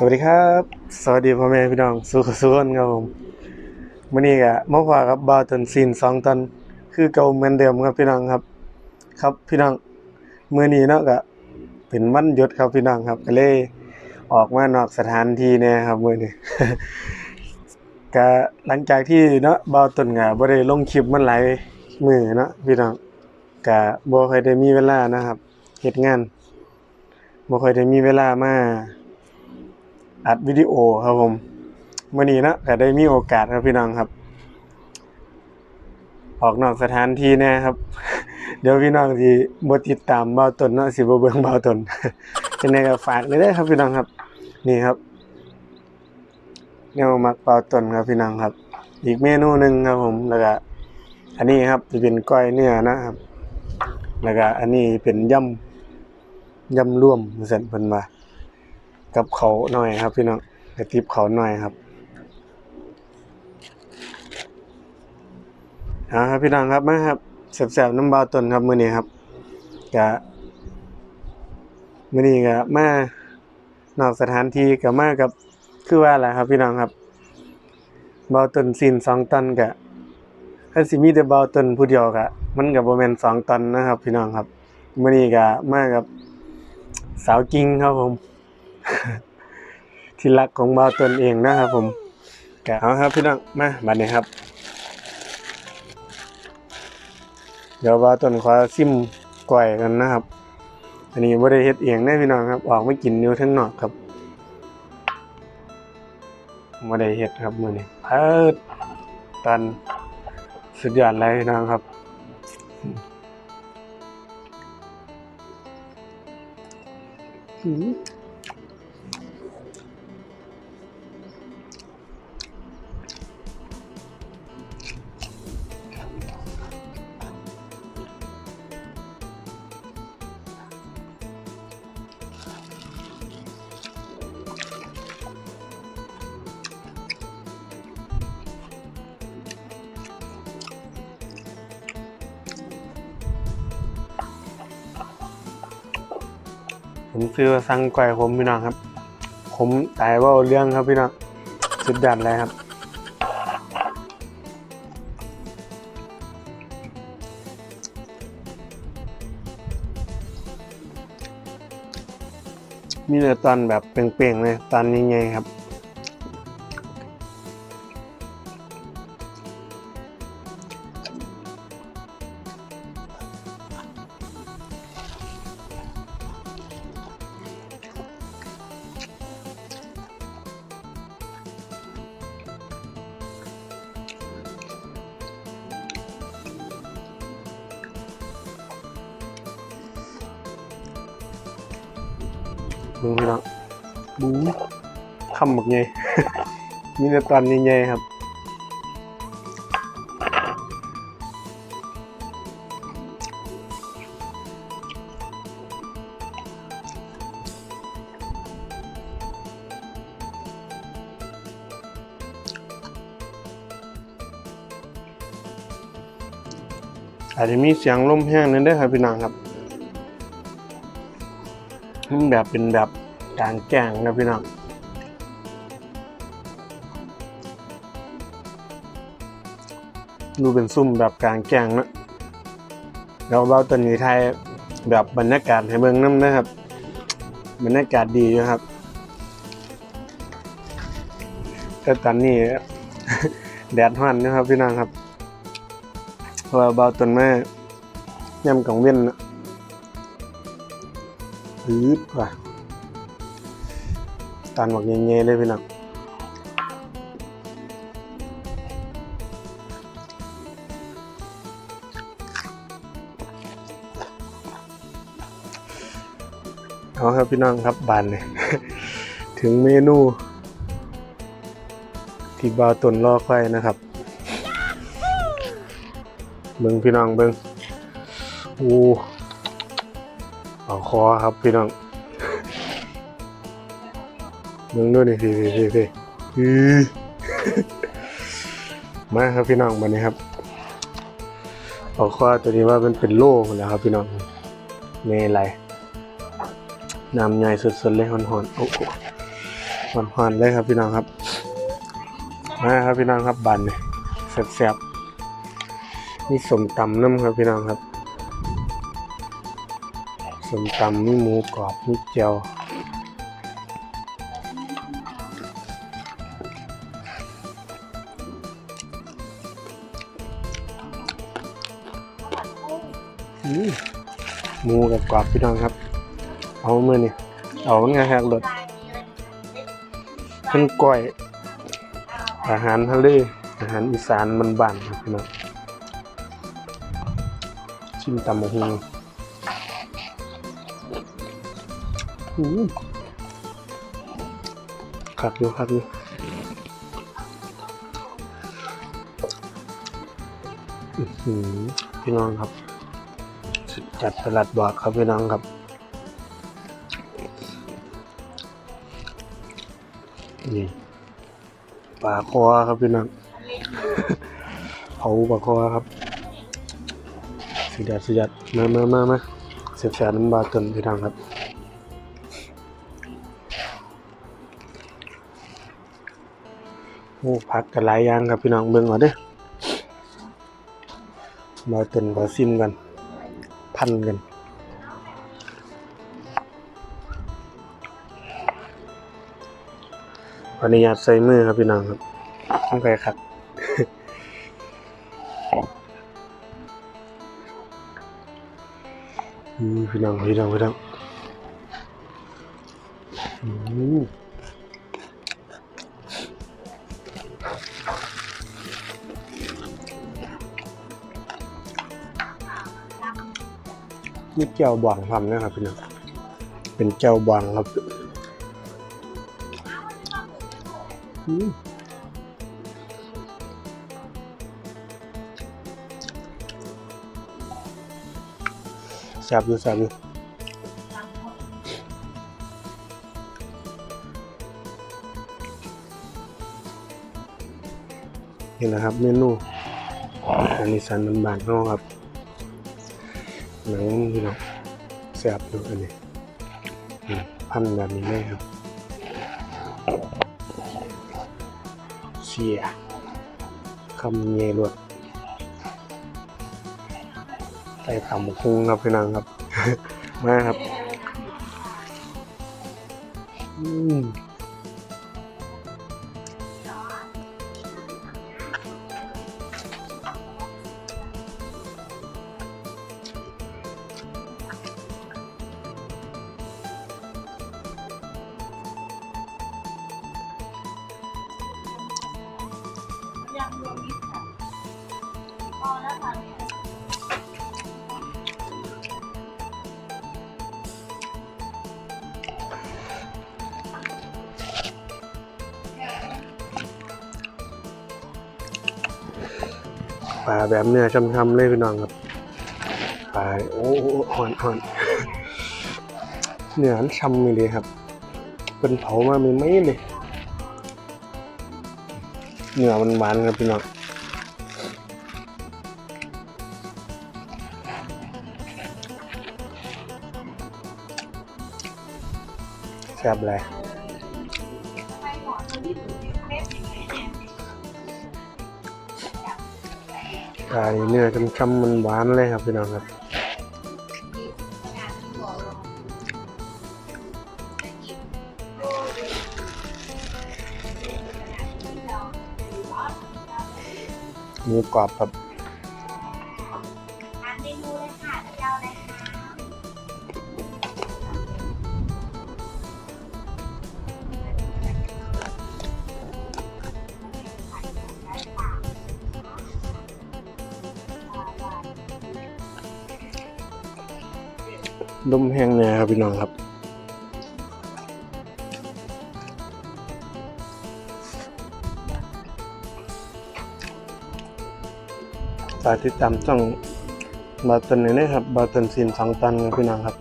สวัสดีครับ สวัสดีพ่อแม่พี่น้องสุขสุขนครับผมมื้อนี้ก็มาพบกับบาตันซีน2ตันคือเก่าเหมือนเดิมครับพี่น้องครับ ครับพี่น้องมื้อนี้เนาะก็เป็นวันหยุดครับพี่น้องครับก็เลยออกมานอกสถานที่แน่ครับมื้อนี้ก็หลังจากที่เนาะบาตันก็บ่ได้ลงคลิปมันหลายมือเนาะพี่น้องก็บ่ค่อยได้มีเวลานะครับเฮ็ดงานบ่ค่อยได้มีเวลามา อัดวิดีโอครับผมเมื่อนี้นะก็ได้มีโอกาสครับพี่น้องครับ ออกนอกสถานที่แน่ครับ เดี๋ยวพี่น้องที่บติดตามเบาตนเนาะสิบเบิ่งเบาตนจังไดก็ฝากเลยเด้ครับพี่น้องครับ นี่ครับแนวมักเบาตนครับพี่น้องครับ อีกเมนูหนึ่งครับผมแล้วก็อันนี้ครับจะเป็นก้อยเนื้อนะครับ แล้วก็อันนี้เป็นยำยำร่วมเส้นเพิ่นว่า กับเขาหน่อยครับ พี่น้องกระติบเขาหน่อยครับเอาครับพี่น้องครับมาครับแสบๆน้ำบาต้นครับมือนี้ครับกะมือนี้ก็มานอกสถานที่ก็มากับคือว่าแหละครับ พี่น้องครับบาต้นซีนสองตันกะถ้าสิมีแต่บาต้นผู้เดียวกะมันก็บ่แมนสองตันนะครับ พี่น้องครับมือนี้ก็มากับสาวจริงครับผม ที่รักของบ่าวตนเองนะครับผมกะเอาครับพี่น้องมาบัดนี้ครับ เดี๋ยวบ่าวตนขอซิมก้อยกันนะครับ อันนี้บ่ได้เฮ็ดเองได้พี่น้องครับ ออกไมากินอยู่ข้งนอกครับบ่ได้เฮ็ดครับมื้อนี้เพิดตันสุดยอดเลยพี่น้องครับอืม ผมซื้อสั่งก่อยผมพี่น้องครับ ผมตายว่าเรื่องครับพี่น้องสุดดัดเลยครับมีเนื้อตอนแบบเปล่งๆเลยตอนนี้ไงครับ มึงพี่น้องบูคำบักไงมีแต่ตอนใหญ่ๆครับอาจจะมีเสียงลมแห้งนั่นด้วครับพี่น้องครับ มันแบบเป็นแบบกลางแจ้งนะพี่น้องดูเป็นซุ่มแบบกลางแจ้งนะเราเบาตัวนี้ไทยแบบบรรยากาศให้เบิ่งน้ำนะครับ บรรยากาศดีอยู่ครับ แต่ตอนนี้แดดฮ้อนนะครับพี่น้องครับเพราะเบาต้นไม้ย่ำกังเว้นนะ อืดว่ะตานบอกเงี้ยๆเลยพี่น้องเอาครับพี่น้องครับบานเลยถึงเมนู ที่บาวตนรอคอยนะครับเบิ่งพี่น้องเบิ่งอู้เอา คอครับพี่น้องเบิ่งด้วยนี่พี่พี่พี่พี่มาครับพี่น้องบันนี้ครับเอาคอตัวนี้ว่ามันเป็นโล่หมดแล้วครับพี่น้องเมลัยน้ำใหญ่สุดๆเลยหอนๆโอ้โหหอนๆเลยครับพี่น้องครับมาครับพี่น้องครับบันเนี่ยแซ่บๆมีสมตำน้ำครับพี่น้องครับ สมตำมีหมูกรอบมีเจียวอืมหมูกับกรอบพี่น้องครับ เอาเมื่อนี่เอาไงครับรถเป็นก้อย อาหารทะเลอาหารอีสานมันบ้านๆครับพี่น้องชิมตำมะฮุง ขักอยู่ขักอยู่อื้อหือพี่น้องครับ จัดประหลัดบอกครับพี่น้องครับ นี่ปลาคอครับพี่น้องเผาปลาคอครับสุดยอดสุดยอดมามามามาเสียบแสบน้ำบาเติมพี่น้องครับ โอ้พักกันหลายอย่างครับพี่น้องเบิ่งเอาเด้อบาเติมขอซิมกัน พันกันขออนุญาตใส่มือครับพี่น้องครับต้องไปขัดพี่น้องพี่น้องพี่น้องอืม นี่แก้วบวงทำนะครับพี่น้องเป็นแก้วบวงครับแซ่บอยู่แซ่บอยู่นี่นะครับเมนูอันนี้สันบานๆเขาครับ หนังพี่น้องแซ่บอยู่อันนี้อันแบบนี้เลยครับเชียคำเยรวดใส่ตำคุ้งครับพี่น้องครับ มาครับ อืม ปลาแบบเนื้อช้ำๆเลยพี่น้องครับปลาโอ้โหอนหอนเนื้อนช้ำเลยครับเป็นเผามาไม่ไม่เลยเนื้อมันหวานครับพี่น้องแซ่บเลย ปลานี่เนื้อช้ำๆมันหวานเลยครับพี่น้องครับหมูกรอบครับ ลมแห้งเนี่ยครับพี่น้องครับฝากติดตามช่องบาตันนี่นะครับบาตันซีนสองตันครับพี่น้องครับ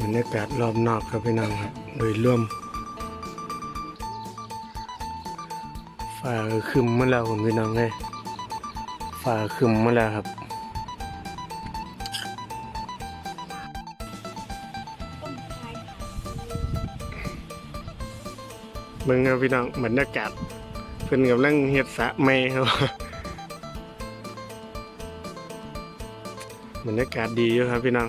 บรรยากาศรอบนอกครับพี่น้องครับโดยรวมฟ้าคึมมาแล้วคุณพี่น้องเลยฟ้าคึมมาแล้วครับ เบิ่งครับพี่น้องบรรยากาศเพิ่นกำลังเฮ็ดสะใหม่ครับบรรยากาศดีอยู่ครับพี่น้อง